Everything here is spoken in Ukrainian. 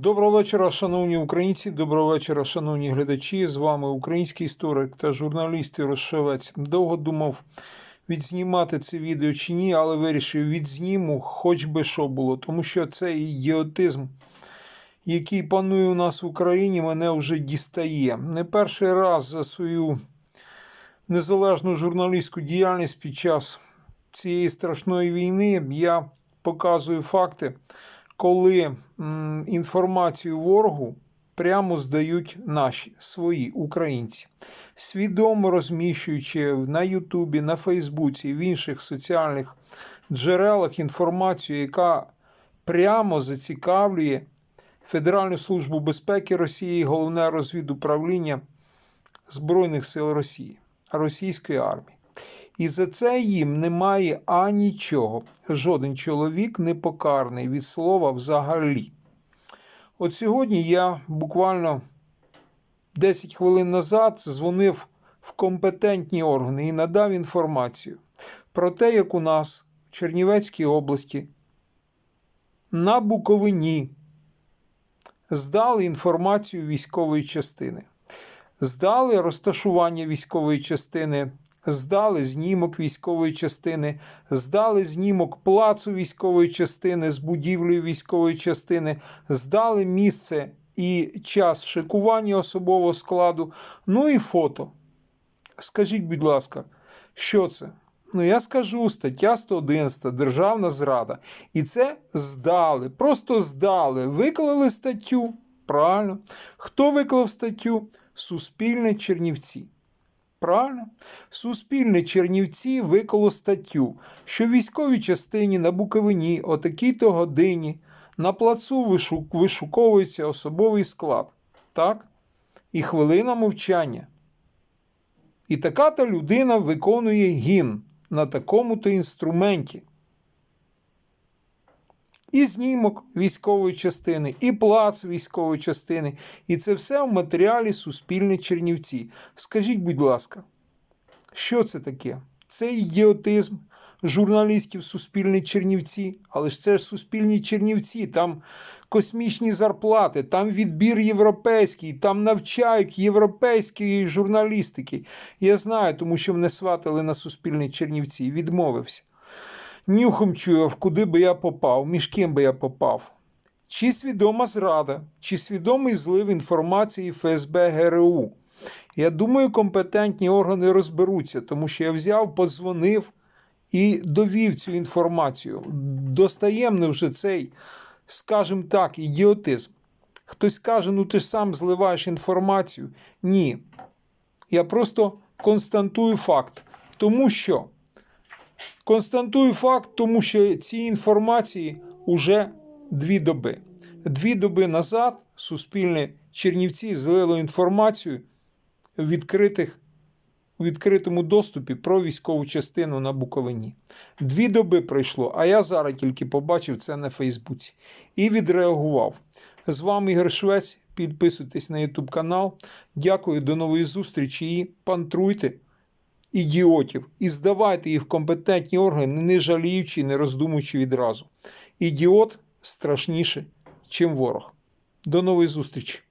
Доброго вечора, шановні українці. Доброго вечора, шановні глядачі. З вами український історик та журналіст Рошевець. Довго думав відзнімати це відео чи ні, але вирішив відзніму, хоч би що було, тому що цей ідіотизм, який панує у нас в Україні, мене вже дістає. Не перший раз за свою незалежну журналістську діяльність під час цієї страшної війни я показую факти коли інформацію ворогу прямо здають наші свої українці, свідомо розміщуючи на Ютубі, на Фейсбуці в інших соціальних джерелах інформацію, яка прямо зацікавлює Федеральну службу безпеки Росії, головне розвідуправління Збройних сил Росії, російської армії. І за це їм немає анічого. Жоден чоловік не покарний від слова взагалі. От сьогодні я буквально 10 хвилин назад дзвонив в компетентні органи і надав інформацію про те, як у нас в Чернівецькій області на Буковині здали інформацію військової частини, здали розташування військової частини здали знімок військової частини, здали знімок плацу військової частини з будівлею військової частини, здали місце і час шикування особового складу, ну і фото. Скажіть, будь ласка, що це? Ну, я скажу стаття 111 Державна зрада. І це здали, просто здали. Виклали статтю. Правильно. Хто виклав статтю? Суспільне Чернівці. Правильно? Суспільне Чернівці виколо статтю, що в військовій частині на Буковині о такій-то годині на плацу вишук... вишуковується особовий склад. Так? І хвилина мовчання. І така то людина виконує гімн на такому-то інструменті. І знімок військової частини, і плац військової частини. І це все в матеріалі Суспільне Чернівці. Скажіть, будь ласка, що це таке? Це ідіотизм журналістів Суспільне Чернівці, але ж це ж Суспільні Чернівці, там космічні зарплати, там відбір європейський, там навчають європейської журналістики. Я знаю, тому що мене сватали на Суспільне Чернівці відмовився нюхом чуяв, куди би я попав, між ким би я попав. Чи свідома зрада, чи свідомий злив інформації ФСБ ГРУ. Я думаю, компетентні органи розберуться, тому що я взяв, подзвонив і довів цю інформацію. Достаємний вже цей, скажімо так, ідіотизм. Хтось каже, ну ти ж сам зливаєш інформацію. Ні. Я просто констатую факт. Тому що. Констатую факт, тому що ці інформації уже дві доби. Дві доби назад Суспільне Чернівці злило інформацію в відкритих, у відкритому доступі про військову частину на Буковині. Дві доби пройшло, а я зараз тільки побачив це на Фейсбуці і відреагував. З вами Ігор Швець. Підписуйтесь на YouTube канал. Дякую, до нової зустрічі і пантруйте ідіотів і здавайте їх в компетентні органи, не жаліючи, не роздумуючи відразу. Ідіот страшніше, чим ворог. До нової зустрічі!